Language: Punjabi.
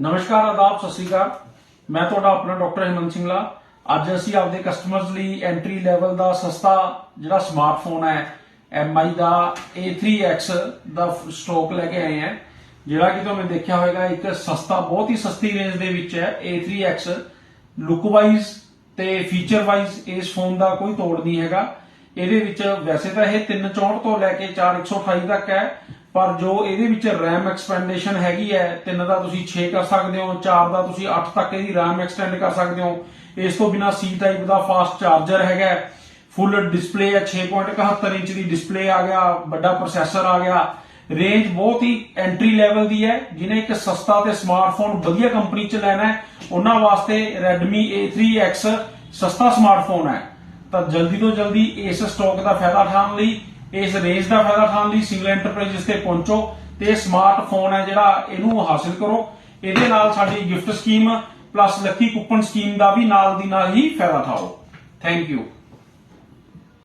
ਨਮਸਕਾਰ ਆਦਾਬ, ਸਤਿ ਸ਼੍ਰੀ ਅਕਾਲ। ਮੈਂ ਤੁਹਾਡਾ ਆਪਣਾ ਡਾਕਟਰ ਹਿਮੰਤ ਸਿੰਘਲਾ ਅੱਜ ਅਸੀਂ ਆਪਦੇ ਕਸਟਮਰਸ ਲਈ ਐਂਟਰੀ ਲੈਵਲ ਦਾ ਸਸਤਾ ਜਿਹੜਾ ਸਮਾਰਟਫੋਨ ਹੈ MI ਦਾ A3X ਦਾ ਸਟਾਕ ਲੈ ਕੇ ਆਏ ਹਾਂ। ਜਿਹੜਾ ਕਿ ਤੁਹਾਨੂੰ ਦੇਖਿਆ ਹੋਵੇਗਾ, ਇੱਕ ਸਸਤਾ, ਬਹੁਤ ਹੀ ਸਸਤੀ ਰੇਂਜ ਦੇ ਵਿੱਚ ਹੈ A3X ਲੁੱਕ ਵਾਈਜ਼ ਤੇ ਫੀਚਰ ਵਾਈਜ਼ ਇਸ ਫੋਨ ਦਾ ਕੋਈ ਤੋੜ ਨਹੀਂ ਹੈਗਾ। ਇਹਦੇ ਵਿੱਚ ਵੈਸੇ ਤਾਂ ਇਹ 364 ਤੋਂ ਲੈ ਕੇ 4128 ਤੱਕ ਹੈ। ਪਰ ਜੋ ਇਹਦੇ ਵਿੱਚ RAM ਐਕਸਪੈਂਡੇਸ਼ਨ ਹੈਗੀ ਹੈ 3 ਦਾ ਤੁਸੀਂ 6 ਕਰ ਸਕਦੇ ਹੋ 4 ਦਾ ਤੁਸੀਂ 8 ਤੱਕ ਇਹਦੀ RAM ਐਕਸਟੈਂਡ ਕਰ ਸਕਦੇ ਹੋ। ਇਸ ਤੋਂ ਬਿਨਾ C ਟਾਈਪ ਦਾ ਫਾਸਟ ਚਾਰਜਰ ਹੈਗਾ ਫੁੱਲ ਡਿਸਪਲੇ ਹੈ 6.71 ਇੰਚ ਦੀ ਡਿਸਪਲੇ ਆ ਗਿਆ, ਵੱਡਾ ਪ੍ਰੋਸੈਸਰ ਆ ਗਿਆ। ਰੇਂਜ ਬਹੁਤ ਹੀ ਐਂਟਰੀ ਲੈਵਲ ਦੀ ਹੈ, ਜਿਹਨੇ ਇੱਕ ਸਸਤਾ ਤੇ ਸਮਾਰਟਫੋਨ ਵਧੀਆ ਕੰਪਨੀ ਚ ਲੈਣਾ ਹੈ, ਉਹਨਾਂ ਵਾਸਤੇ Redmi A3X ਸਸਤਾ ਸਮਾਰਟਫੋਨ ਹੈ। ਤਾਂ ਜਲਦੀ ਤੋਂ ਜਲਦੀ ਇਸ ਸਟਾਕ ਦਾ ਫਾਇਦਾ ਉਠਾਉਣ ਲਈ ਇਸ ਰੇਂਜ ਦਾ ਫਾਇਦਾ ਉਠਾਉਣ ਲਈ ਸਿੰਗਲ ਐਂਟਰਪ੍ਰਾਈਜ਼ਸ ਤੇ ਪਹੁੰਚੋ ਤੇ ਇਹ ਸਮਾਰਟਫੋਨ ਹੈ ਜਿਹੜਾ ਇਹਨੂੰ ਹਾਸਿਲ ਕਰੋ। ਇਹਦੇ ਨਾਲ ਸਾਡੀ gift scheme plus lucky coupon scheme ਦਾ ਵੀ ਨਾਲ ਦੀ ਨਾਲ ਹੀ ਫਾਇਦਾ ਉਠਾਓ। Thank you